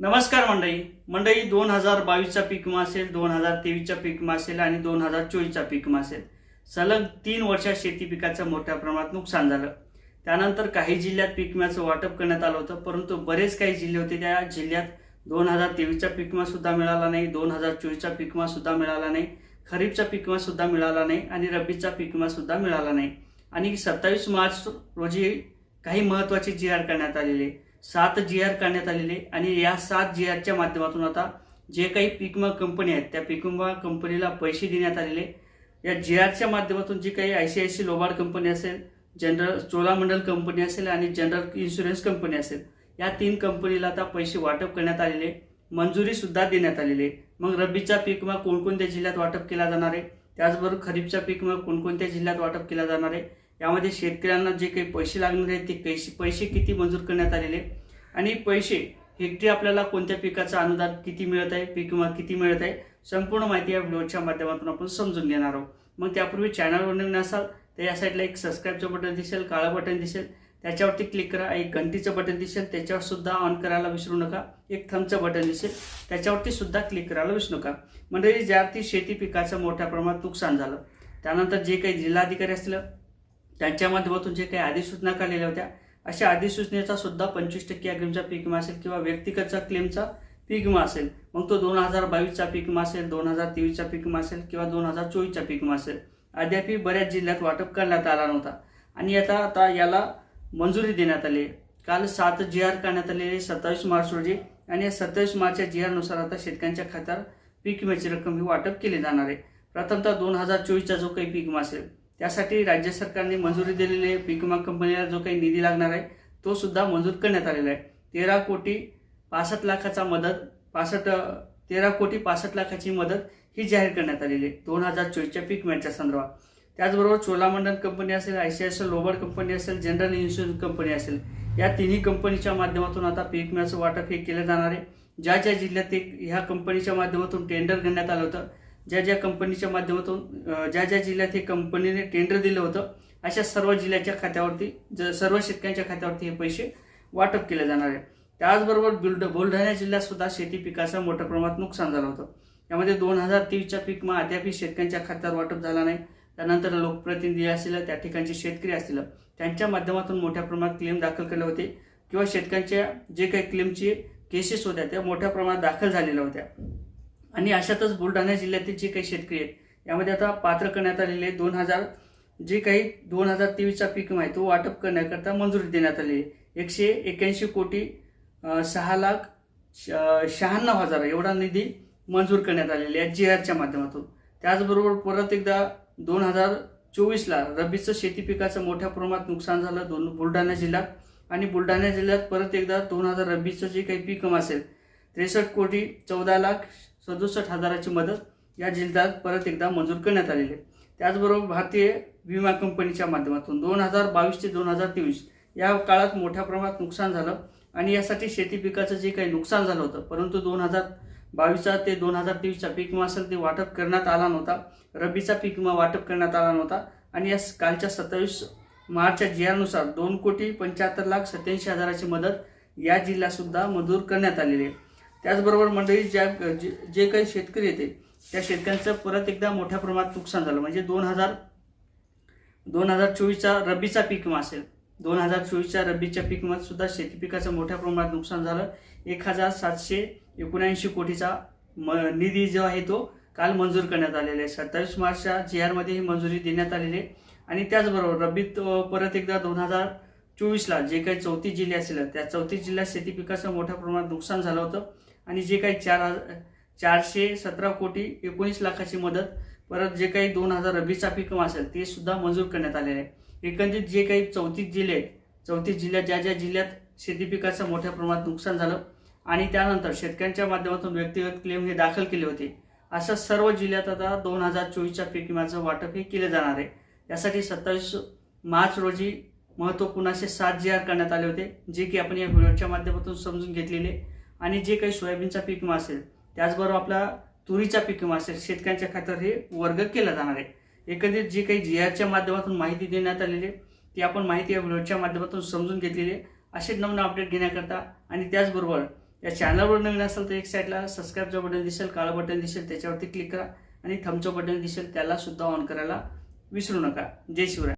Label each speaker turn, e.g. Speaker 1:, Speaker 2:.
Speaker 1: नमस्कार मंडळी. मंडळी दोन हजार बावीसचा पीक विमा असेल दोन हजार तेवीसचा पीक विमा असेल आणि दोन हजार चोवीसचा पीक विमा असेल सलग तीन वर्षात शेती पिकाचं मोठ्या प्रमाणात नुकसान झालं. त्यानंतर काही जिल्ह्यात पीक विम्याचं वाटप करण्यात आलं होतं परंतु बरेच काही जिल्हे होते त्या जिल्ह्यात दोन हजार तेवीसचा पीक विमा सुद्धा मिळाला नाही दोन हजार चोवीसचा पीक विमा सुद्धा मिळाला नाही खरीपचा पीक विमा सुद्धा मिळाला नाही आणि रब्बीचा पीक विमा सुद्धा मिळाला नाही. आणि सत्तावीस मार्च रोजी काही महत्त्वाची जी आर करण्यात आलेले सात जी आर करण्यात आलेले आणि या सात जी आरच्या माध्यमातून आता जे काही पीक कंपनी आहेत त्या पिकमा विमा कंपनीला पैसे देण्यात आलेले या जी आरच्या माध्यमातून जी काही I C I C Lombard company असेल जनरल चोलामंडल कंपनी असेल आणि जनरल इन्शुरन्स कंपनी असेल या तीन कंपनीला आता पैसे वाटप करण्यात आलेले मंजुरीसुद्धा देण्यात आलेली आहे. मग रब्बीचा पीक विमा कोणकोणत्या जिल्ह्यात वाटप केला जाणार आहे? त्याचबरोबर खरीपचा पीक विमा कोणकोणत्या जिल्ह्यात वाटप केला जाणार आहे? यामध्ये शेतकऱ्यांना जे काही पैसे लागणार आहेत ते पैसे पैसे किती मंजूर करण्यात आलेले आणि पैसे हेक्टरी आपल्याला कोणत्या पिकाचं अनुदान किती मिळत आहे पीक विमा किती मिळत आहे? संपूर्ण माहिती या व्हिडिओच्या माध्यमातून आपण समजून घेणार आहोत. मग त्यापूर्वी चॅनलवर नवीन असाल तर या साईडला एक सबस्क्राईबचं बटन दिसेल काळं बटन दिसेल. त्याच्यावरती क्लिक करा एक घंटीचं बटन दिसेल त्याच्यावर सुद्धा ऑन करायला विसरू नका. एक थमचं बटन दिसेल त्याच्यावरती सुद्धा क्लिक करायला विसरू नका. म्हणजे ज्यावरती शेती पिकाचं मोठ्या प्रमाणात नुकसान झालं त्यानंतर जे काही जिल्हाधिकारी असलं त्यांच्या माध्यमातून जे काही अधिसूचना काढलेल्या होत्या अशा अधिसूचनेचा सुद्धा पंचवीस टक्के अग्रिमचा पीक विमा असेल किंवा व्यक्तिगतचा क्लेमचा पीक विमा असेल मग तो दोन हजार बावीसचा पीक विमा असेल दोन हजार तेवीसचा पीक विमा असेल किंवा दोन हजार चोवीसचा पीक विमा असेल. अद्यापही बऱ्याच जिल्ह्यात वाटप करण्यात आला नव्हता. आणि आता आता याला मंजुरी देण्यात आली आहे. काल सात जी आर करण्यात आलेले सत्तावीस मार्च रोजी. आणि या सत्तावीस मार्चच्या जी आरनुसार आता शेतकऱ्यांच्या खात्यावर पीक विम्याची रक्कम ही वाटप केली जाणार आहे. प्रथमतः दोन हजार चोवीसचा जो काही पीक विमा असेल त्यासाठी राज्य सरकारने मंजुरी दिलेली आहे. पीक विमा कंपनीला जो काही निधी लागणार आहे तो सुद्धा मंजूर करण्यात आलेला आहे. तेरा कोटी पासष्ट लाखाचा मदत पासष्ट तेरा कोटी पासष्ट लाखाची मदत ही जाहीर करण्यात आलेली आहे. दोन हजार चोवीसच्या पीक विम्याच्या संदर्भात. त्याचबरोबर चोलामंडल कंपनी असेल I C I C Lombard company असेल जनरल इन्शुरन्स कंपनी असेल या तिन्ही कंपनीच्या माध्यमातून आता पीक विम्याचं वाटप हे केलं जाणार आहे. ज्या ज्या जिल्ह्यात ह्या कंपनीच्या माध्यमातून टेंडर घेण्यात आलं होतं ज्या ज्या कंपनीच्या माध्यमातून ज्या ज्या जिल्ह्यात हे कंपनीने टेंडर दिलं होतं अशा सर्व जिल्ह्याच्या खात्यावरती ज सर्व शेतकऱ्यांच्या खात्यावरती हे पैसे वाटप केले जाणार आहे. त्याचबरोबर बुलढ बुलढाणा जिल्ह्यात सुद्धा शेती पिकाचं मोठ्या प्रमाणात नुकसान झालं होतं. यामध्ये दोन हजार तेवीसच्या पीक मग अद्यापही शेतकऱ्यांच्या खात्यावर वाटप झाला नाही. त्यानंतर लोकप्रतिनिधी असतील त्या ठिकाणचे शेतकरी असतील त्यांच्या माध्यमातून मोठ्या प्रमाणात क्लेम दाखल केले होते किंवा शेतकऱ्यांच्या जे काही क्लेमचे केसेस होत्या त्या मोठ्या प्रमाणात दाखल झालेल्या होत्या. आणि अशातच बुलढाणा जिल्ह्यातील जे काही शेतकरी आहेत यामध्ये आता पात्र करण्यात आलेले दोन हजार जे काही दोन हजार तेवीसचा पीक विमा आहे तो वाटप करण्याकरता मंजुरी देण्यात आली आहे. एकशे एक्याऐंशी कोटी सहा लाख श- शहाण्णव हजार एवढा निधी मंजूर करण्यात आलेला आहे जी आरच्या माध्यमातून. त्याचबरोबर परत एकदा दोन हजार चोवीसला रब्बीचं शेती पिकाचं मोठ्या प्रमाणात नुकसान झालं दोन बुलढाणा जिल्ह्यात. आणि बुलढाणा जिल्ह्यात परत एकदा दोन हजार रब्बीचं जे काही पीक विमा असेल त्रेसष्ट कोटी चौदा लाख सदुसष्ट हजाराची मदत या जिल्ह्यात परत एकदा मंजूर करण्यात आलेली आहे. त्याचबरोबर भारतीय विमा कंपनीच्या माध्यमातून दोन हजार बावीस ते दोन हजार तेवीस या काळात मोठ्या प्रमाणात नुकसान झालं आणि यासाठी शेती पिकाचं जे काही नुकसान झालं होतं परंतु दोन हजार बावीसचा ते दोन हजार तेवीसचा पीक विमा असेल ते वाटप करण्यात आला नव्हता रब्बीचा पीक विमा वाटप करण्यात आला नव्हता आणि या कालच्या सत्तावीस मार्चच्या जी आरनुसार दोन कोटी पंच्याहत्तर लाख सत्याऐंशी हजाराची मदत या जिल्ह्यातसुद्धा मंजूर करण्यात आलेली आहे. त्याचबरोबर मंडळी ज्या जे जे काही शेतकरी येते त्या शेतकऱ्यांचं परत एकदा मोठ्या प्रमाणात नुकसान झालं. म्हणजे दोन हजार दोन हजार चोवीसचा रब्बीचा पीक विमा असेल. दोन हजार चोवीसच्या रब्बीच्या पीक सुद्धा शेती पिकाचं मोठ्या प्रमाणात नुकसान झालं. एक हजार सातशे एकोणऐंशी कोटीचा म निधी जो आहे तो काल मंजूर करण्यात आलेला आहे. सत्तावीस मार्चच्या जी आरमध्ये ही मंजुरी देण्यात आलेली आहे. आणि त्याचबरोबर रब्बीत परत एकदा दोन हजार चोवीसला जे काही चौतीस जिल्हे असेल त्या चौतीस जिल्ह्यात शेती पिकाचं मोठ्या प्रमाणात नुकसान झालं होतं. आणि जे काही चार चारशे सतरा कोटी एकोणीस लाखाची मदत परत जे काही दोन हजार रब्बीचा पिकम असेल ते सुद्धा मंजूर करण्यात आलेले आहे. एकंदरीत जे काही चौतीस जिल्हे आहेत चौतीस जिल्ह्यात ज्या ज्या जिल्ह्यात शेती पिकाचं मोठ्या प्रमाणात नुकसान झालं आणि त्यानंतर शेतकऱ्यांच्या माध्यमातून व्यक्तिगत क्लेम हे दाखल केले होते अशा सर्व जिल्ह्यात आता दोन हजार चोवीसच्या पीक विम्याचं वाटप हे केलं जाणार आहे. यासाठी सत्तावीस मार्च रोजी महत्त्वपूर्ण असे सात जी आर करण्यात आले होते जे की आपण या व्हिडिओच्या माध्यमातून समजून घेतलेले आणि जे काही सोयाबीनचा पीक विमा असेल त्याचबरोबर आपला तुरीचा पीक विमा असेल शेतकऱ्यांच्या खात्यावर हे वर्ग केला जाणार आहे एकंदरीत जे काही जी आरच्या माध्यमातून माहिती देण्यात आलेली आहे, ती आपण माहिती या व्हिडिओच्या माध्यमातून समजून घेतलेली आहे. असे नवीन अपडेट घेण्याकरता आणि त्याचबरोबर या चॅनलवर नवीन असेल तर एक साईडला सबस्क्राईबचं बटन दिसेल काळं बटन दिसेल त्याच्यावरती क्लिक करा आणि थमचं बटन दिसेल त्याला सुद्धा ऑन करायला विसरू नका जय शिवराय